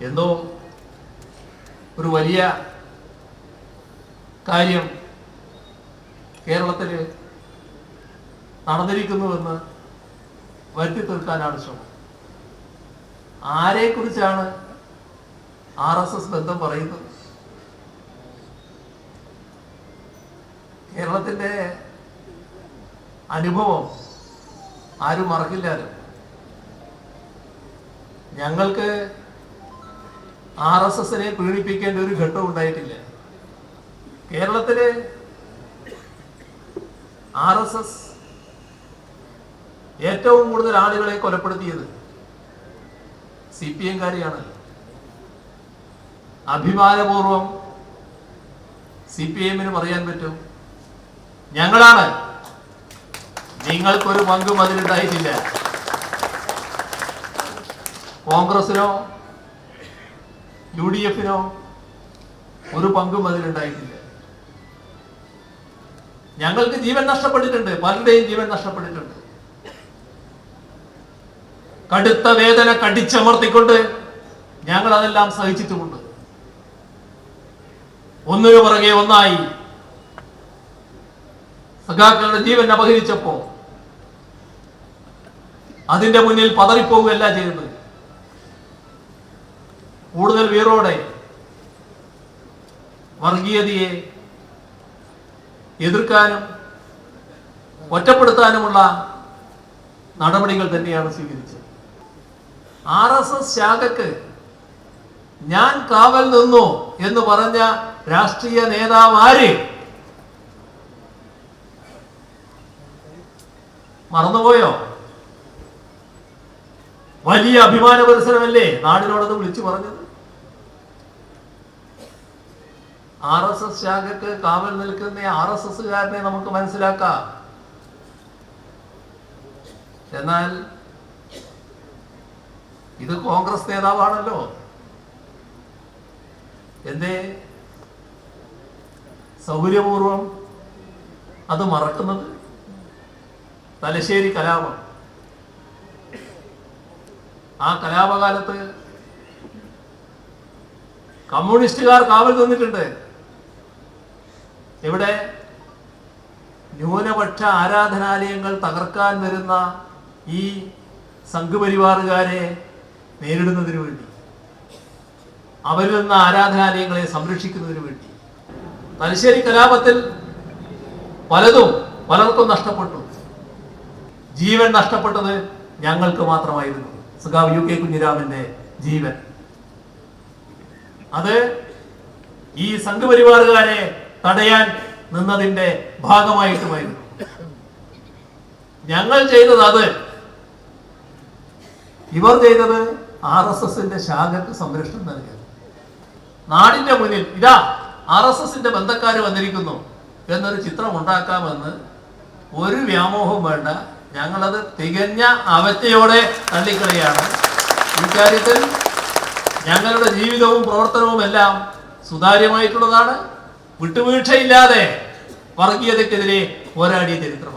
എന്തോ ഒരു വലിയ കാര്യം കേരളത്തിൽ നടന്നിരിക്കുന്നുവെന്ന് വരുത്തി തീർക്കാനാണ് ശ്രമം. ആരെക്കുറിച്ചാണ് ആർ എസ് എസ് ബന്ധം പറയുന്നത്? കേരളത്തിന്റെ അനുഭവം ആരും മറക്കില്ലാലും ഞങ്ങൾക്ക് ആർ എസ് എസിനെ പീഡിപ്പിക്കേണ്ട ഒരു ഘട്ടം ഉണ്ടായിട്ടില്ല. കേരളത്തിലെ ആർ എസ് എസ് ഏറ്റവും കൂടുതൽ ആളുകളെ കൊലപ്പെടുത്തിയത് സി പി എംകാരെയാണ്. അഭിമാനപൂർവം സി പി എമ്മിന് പറയാൻ പറ്റും ഞങ്ങളാണ്. നിങ്ങൾക്കൊരു പങ്കും അതിലുണ്ടായിട്ടില്ല. കോൺഗ്രസിനോ യു ഡി എഫിനോ ഒരു പങ്കും അതിലുണ്ടായിട്ടില്ല. ഞങ്ങൾക്ക് ജീവൻ നഷ്ടപ്പെട്ടിട്ടുണ്ട് പലരുടെയും ജീവൻ നഷ്ടപ്പെട്ടിട്ടുണ്ട്. കടുത്ത വേദന കടിച്ചമർത്തിക്കൊണ്ട് ഞങ്ങൾ അതെല്ലാം സഹിച്ചിട്ടുമുണ്ട്. ഒന്നിനു പുറകെ ഒന്നായി സഖാക്കളുടെ ജീവൻ അപഹരിച്ചപ്പോ അതിന്റെ മുന്നിൽ പതറിപ്പോവുകയല്ല ചെയ്യുന്നത്. കൂടുതൽ വീറോടെ വർഗീയതയെ എതിർക്കാനും ഒറ്റപ്പെടുത്താനുമുള്ള നടപടികൾ തന്നെയാണ് സ്വീകരിച്ചത്. ആർ എസ് എസ് ശാഖക്ക് ഞാൻ കാവൽ നിന്നു എന്ന് പറഞ്ഞ രാഷ്ട്രീയ നേതാവ് ആര്? മറന്നുപോയോ? വലിയ അഭിമാന പരിസരമല്ലേ നാടിനോടത് വിളിച്ചു പറഞ്ഞത്? ആർ എസ് എസ് ശാഖക്ക് കാവൽ നിൽക്കുന്ന ആർ എസ് എസ്സുകാരനെ നമുക്ക് മനസ്സിലാക്കാം. എന്നാൽ ഇത് കോൺഗ്രസ് നേതാവാണല്ലോ. എന്തേ? സൗകര്യപൂർവം അത് മറക്കുന്നത്? തലശ്ശേരി കലാപം. ആ കലാപകാലത്ത് കമ്മ്യൂണിസ്റ്റുകാർ കാവൽ നിന്നിട്ടുണ്ട്. ഇവിടെ ന്യൂനപക്ഷ ആരാധനാലയങ്ങൾ തകർക്കാൻ വരുന്ന ഈ സംഘപരിവാറുകാരെ നേരിടുന്നതിന് വേണ്ടി അവരിൽ നിന്ന് ആരാധനാലയങ്ങളെ സംരക്ഷിക്കുന്നതിന് വേണ്ടി. തലശ്ശേരി കലാപത്തിൽ പലതും പലർക്കും നഷ്ടപ്പെട്ടു. ജീവൻ നഷ്ടപ്പെട്ടത് ഞങ്ങൾക്ക് മാത്രമായിരുന്നു. സഖാവ് യു കെ കുഞ്ഞിരാമന്റെ ജീവൻ. അത് ഈ സംഘപരിവാറുകാരെ തടയാൻ നിന്നതിന്റെ ഭാഗമായിട്ടുമായിരുന്നു. ഞങ്ങൾ ചെയ്തത് അത്. ഇവർ ചെയ്തത് ആർ എസ് എസിന്റെ ശാഖക്ക് സംരക്ഷണം നൽകിയത്. നാടിന്റെ മുന്നിൽ ഇതാ ആർ എസ് എസിന്റെ ബന്ധക്കാർ വന്നിരിക്കുന്നു എന്നൊരു ചിത്രം ഉണ്ടാക്കാമെന്ന് ഒരു വ്യാമോഹം വേണ്ട. ഞങ്ങളത് തികഞ്ഞ അവജ്ഞയോടെ തള്ളിക്കളയാണ് ഇക്കാര്യത്തിൽ ഞങ്ങളുടെ ജീവിതവും പ്രവർത്തനവും എല്ലാം സുതാര്യമായിട്ടുള്ളതാണ്. വിട്ടുവീഴ്ചയില്ലാതെ വർഗീയതയ്ക്കെതിരെ പോരാടിയ ചരിത്രം